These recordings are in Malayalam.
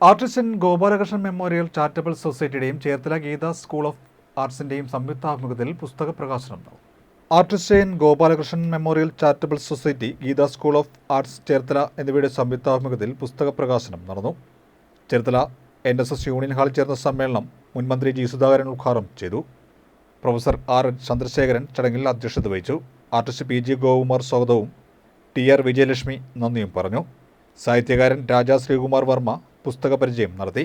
ആർട്ടിസ്റ്റൻ ഗോപാലകൃഷ്ണൻ മെമ്മോറിയൽ ചാരിറ്റബിൾ സൊസൈറ്റിയുടെയും ചേർത്തല ഗീത സ്കൂൾ ഓഫ് ആർട്സിന്റെയും സംയുക്താഭിമുഖ്യത്തിൽ പുസ്തക പ്രകാശനം നടന്നു. ആർട്ടിസ്റ്റൻ Gopalakrishnan memorial charitable society Geetha school of arts Cherthala എന്നിവയുടെ സംയുക്താഭിമുഖ്യത്തിൽ പുസ്തക പ്രകാശനം നടന്നു. Cherthala N S S union ഹാളിൽ ചേർന്ന സമ്മേളനം മുൻമന്ത്രി ജി സുധാകരൻ ഉദ്ഘാടനം ചെയ്തു. പ്രൊഫസർ ആർ എൻ ചന്ദ്രശേഖരൻ ചടങ്ങിൽ അധ്യക്ഷത വഹിച്ചു. ആർട്ടിസ്റ്റ് പി ജി ഗോകുമാർ സ്വാഗതവും ടി ആർ വിജയലക്ഷ്മി നന്ദിയും പറഞ്ഞു. സാഹിത്യകാരൻ രാജാ ശ്രീകുമാർ വർമ്മ പുസ്തക പരിചയം നടത്തി.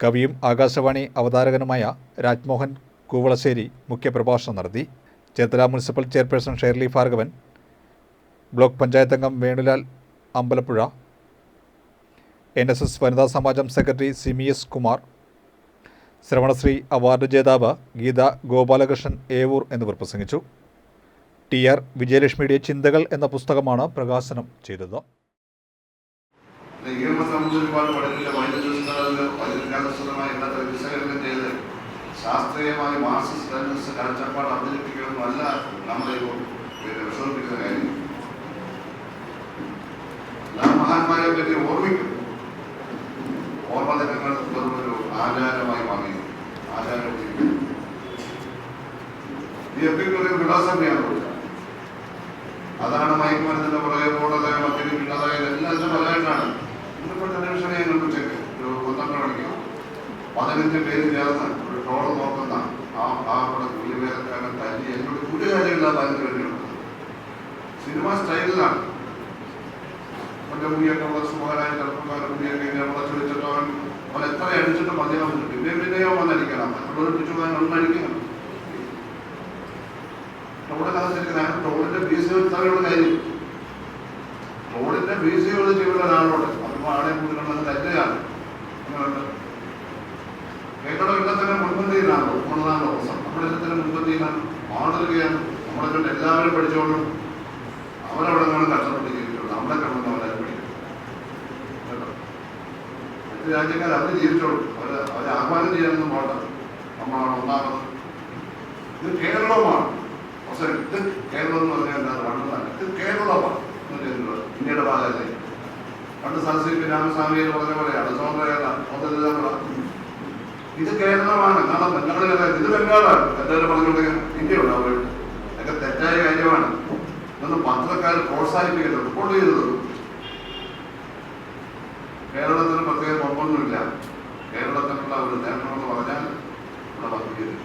കവിയും ആകാശവാണി അവതാരകനുമായ രാജ്മോഹൻ കൂവളശ്ശേരി മുഖ്യപ്രഭാഷണം നടത്തി. Cherthala municipal chairperson Shirley Bhargavan block panchayat അംഗം Venulal Ambalappuzha N S S വനിതാ സമാജം secretary Simi S Kumar Shravanasree award ജേതാവ് ഗീത ഗോപാലകൃഷ്ണൻ ഏവൂർ എന്നിവർ പ്രസംഗിച്ചു. ടി ആർ വിജയലക്ഷ്മിയുടെ ചിന്തകൾ എന്ന പുസ്തകമാണ് പ്രകാശനം ചെയ്തത്. ഈഴവ സംബന്ധിച്ച് ഒരുപാട് പഠനത്തിലെ വൈദ്യുതസ്ഥലങ്ങളിൽ വൈദ്യുതികാലസ്ഥലമായ എല്ലാ വിശകലനം ചെയ്ത് ശാസ്ത്രീയമായി മാർക്സിസ്റ്റ് ലെനിനിസ്റ്റ് കാഴ്ചപ്പാട് അവതരിപ്പിക്കണമെന്നല്ല നമ്മളെ വിഷമിപ്പിക്കുന്ന കാര്യം. എല്ലാ മഹാന്മാരെ പറ്റി ഓർമ്മിക്കും. ഓർമ്മ ദിനങ്ങൾ വെറുമൊരു ആചാരമായി മാറി. ആചാരം ഈ എപ്പോഴും ഒരു ഫിലോസഫിയാണ് അതാണ് മയക്കുമരുന്നിന്റെ പുറകെ പോണത് മദ്യപിക്കുന്നത് എല്ലാം പലതായിട്ടാണ് ഇന്നിപ്പോൾ ടെലിവിഷനെ ഉച്ചയ്ക്ക് ഒരു പന്ത്രണ്ട് മണിക്ക് പതിനഞ്ച് പേര് ചേർന്ന് ഒരു ട്രോൾ നോക്കുന്ന ആ പാവപ്പെട്ട കൂലിവേലക്കാരൻ തല്ലി എന്നോട് കൂട്ടുകാരികളില്ലാതെ അതിന് വേണ്ടിയുണ്ട് സിനിമ സ്റ്റൈലിലാണ്. അവന്റെ മുടിയൊക്കെ ഉള്ള സുഖകരായ ചെറുപ്പക്കാരൻ മുടിയൊക്കെ ഇങ്ങനെ മുളച്ചു വെച്ചിട്ട് അവൻ അവൻ എത്ര അടിച്ചിട്ട് മതിയാവും പിന്നെ പിന്നെയോ വന്നടിക്കണം മറ്റുള്ളവർ പിടിച്ചു പോകാൻ ഒന്നടിക്കണം ടോളിന്റെ ബി സി വെച്ചാലുള്ള കാര്യം. ഫീസ് കൊണ്ട് ചെയ്യുന്ന ഒരാളോട്. ആളെ കൂട്ടുന്നത് തെറ്റാണ് കേരളം എല്ലാത്തിനും മുൻപന്തിയിലാണ് മൂന്നാം ദിവസം നമ്മുടെ എല്ലാത്തിനും മുൻപന്തിയിലാണ് മാതൃകയാണ് നമ്മളെ എല്ലാവരും പഠിച്ചോളും അവരവിടെ നിന്നാണ് കഷ്ടപ്പെട്ട് ജീവിച്ചോളൂ നമ്മളെ കണ്ടെന്ന് അവരെ പഠിക്കും. മറ്റു രാജ്യക്കാർ അവർ ജീവിച്ചോളും. അവർ അവരെ ആഹ്വാനം ചെയ്യാനൊന്നും പോട്ടെ നമ്മളാണ് ഒന്നാമത്. ഇത് കേരളമാണ് പക്ഷേ ഇത് കേരളം എന്ന് പറഞ്ഞാൽ എന്താ പണ്ടല്ല ഇത് കേരളമാണ് എന്ന് ചെയ്യുന്നത് ഇന്ത്യയുടെ ഭാഗമല്ലേ പണ്ട് സരസ്വതി പി രാമസ്വാമിയിൽ പറഞ്ഞ പോലെയാണ്. സ്വാതന്ത്ര്യ സ്വതന്ത്ര ഇത് കേരളമാണ് കാരണം കേരളം ഇത് ബംഗാളാണ്. എല്ലാവരും പറഞ്ഞുകൊണ്ടെങ്കിൽ ഇന്ത്യയുണ്ട് അവർ അതൊക്കെ തെറ്റായ കാര്യമാണ്. ഇതൊന്നും പത്രക്കാർ പ്രോത്സാഹിപ്പിക്കരുത്. റിപ്പോർട്ട് ചെയ്തത് കേരളത്തിന് പ്രത്യേക കുഴപ്പമൊന്നുമില്ല കേരളത്തിനുള്ള ഒരു നേട്ടമെന്ന് പറഞ്ഞാൽ ഇവിടെ വന്നിരിക്കുന്നു.